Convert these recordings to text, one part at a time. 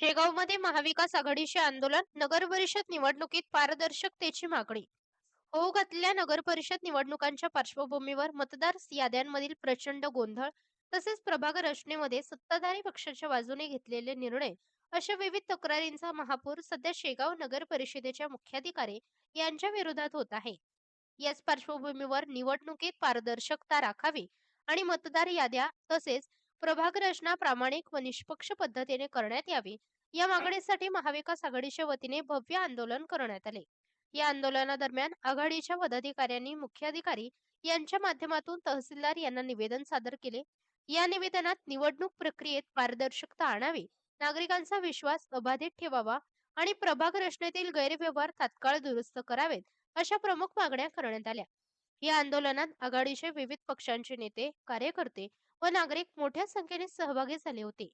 शेगावमध्ये महाविकास आघाडीचे आंदोलन नगर परिषद निवडणुकीत पारदर्शकतेची मागणी. होऊ घातलेल्या नगर परिषद निवडणुकांच्या पार्श्वभूमीवर मतदार याद्यांमधील प्रचंड गोंधळ तसेच प्रभाग रचनेमध्ये सत्ताधारी पक्षाच्या बाजूने घेतलेले निर्णय अशा विविध तक्रारींचा महापौर सध्या शेगाव नगर परिषदेच्या मुख्याधिकारी यांच्या विरोधात होत आहे. याच पार्श्वभूमीवर निवडणुकीत पारदर्शकता राखावी आणि मतदार याद्या तसेच प्रभाग रचना प्रामाणिक व निष्पक्ष पद्धतीने करण्यात यावी. या मागणीसाठी महाविकास आघाडीच्या वतीने भव्य आंदोलन करण्यात आले. या आंदोलनादरम्यान आघाडीच्या पदाधिकाऱ्यांनी मुख्याधिकारी यांच्या माध्यमातून तहसीलदार यांना निवेदन सादर केले. या निवेदनात निवडणूक प्रक्रियेत पारदर्शकता आणावी नागरिकांचा विश्वास अबाधित ठेवावा आणि प्रभाग रचनेतील गैरव्यवहार तात्काळ दुरुस्त करावेत अशा प्रमुख मागण्या करण्यात आल्या. या आंदोलनात आघाडीचे विविध पक्षांचे नेते कार्यकर्ते व नागरिक मोठ्या संख्येने सहभागी झाले होते.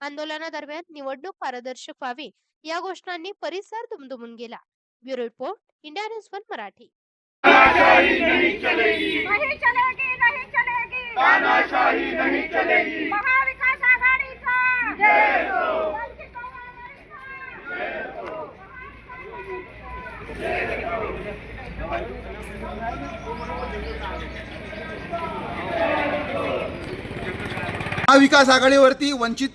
आंदोलनादरम्यान निवडणूक पारदर्शक व्हावी या घोषणांनी परिसर दुमदुमून गेला. Bureau report India news one Marathi. नहीं चलेगी. नहीं चलेगी तानाशाही नहीं चलेगी. महाविकास आघाडीचा. जय हो. वंचित आघाडीचा महाविकास आघाडीवरती वंचित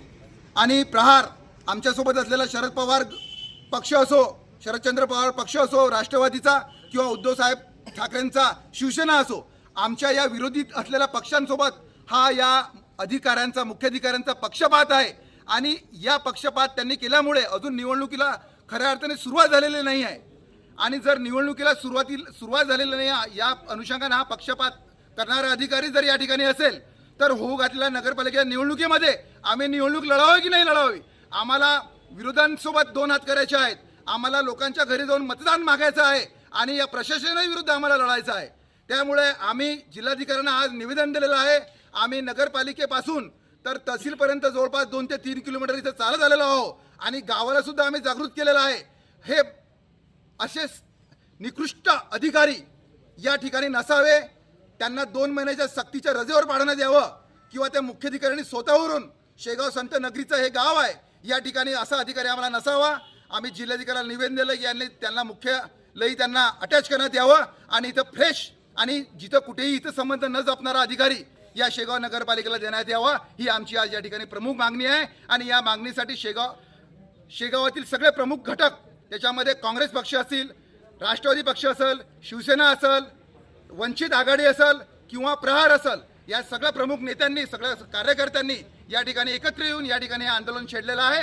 आणि प्रहार आमच्यासोबत असलेला शरद पवार पक्ष असो शरदचंद्र पवार पक्ष असो राष्ट्रवादीचा किंवा उद्धवसाहेब ठाकरेंचा शिवसेना असो आमच्या या विरोधीत असलेल्या पक्षांसोबत हा या अधिकाऱ्यांचा मुख्याधिकाऱ्यांचा पक्षपात आहे. आणि या पक्षपात त्यांनी केल्यामुळे अजून निवडणुकीला खऱ्या अर्थाने सुरुवात झालेली नाही आहे. आणि जर निवडणुकीला सुरुवाती सुरुवात झालेली नाही आहे, या अनुषंगाने हा पक्षपात करणारा अधिकारी जर या ठिकाणी असेल तर होऊ घातलेल्या नगरपालिकेच्या निवडणुकीमध्ये आम्ही निवडणूक लढावी की नाही लढावी? आम्हाला विरोधांसोबत दोन हात करायचे आहेत. आम्हाला लोकांच्या घरी जाऊन मतदान मागायचं आहे आणि या प्रशासनाविरुद्ध आम्हाला लढायचं आहे. त्यामुळे आम्ही जिल्हाधिकाऱ्यांना आज निवेदन दिलेलं आहे. आम्ही नगरपालिकेपासून तर तहसीलपर्यंत जवळपास दोन ते तीन किलोमीटर इथं चालत आलेलो आहो आणि गावाला सुद्धा आम्ही जागृत केलेलं आहे. हे असे निकृष्ट अधिकारी या ठिकाणी नसावे. त्यांना दोन महिन्याच्या सक्तीच्या रजेवर पाडण्यात यावं किंवा त्या मुख्याधिकाऱ्यांनी स्वतःवरून शेगाव संत नगरीचं हे गाव आहे या ठिकाणी असा अधिकारी आम्हाला नसावा. आम्ही जिल्हाधिकाऱ्याला निवेदन दिलं की यांनी त्यांना मुख्य लई त्यांना अटॅच करण्यात यावं आणि इथं फ्रेश आणि जिथं कुठेही इथं संबंध न जपणारा अधिकारी या शेगाव नगरपालिकेला देण्यात यावा. ही आमची आज या ठिकाणी प्रमुख मागणी आहे आणि या मागणीसाठी शेगाव शेगावातील सगळे प्रमुख घटक त्याच्यामध्ये काँग्रेस पक्ष असतील राष्ट्रवादी पक्ष असेल शिवसेना असेल वंचित आघाडी असेल किंवा प्रहार असेल या सगळ्या प्रमुख नेत्यांनी सगळ्या कार्यकर्त्यांनी या ठिकाणी एकत्र येऊन या ठिकाणी हे आंदोलन छेडलेलं आहे.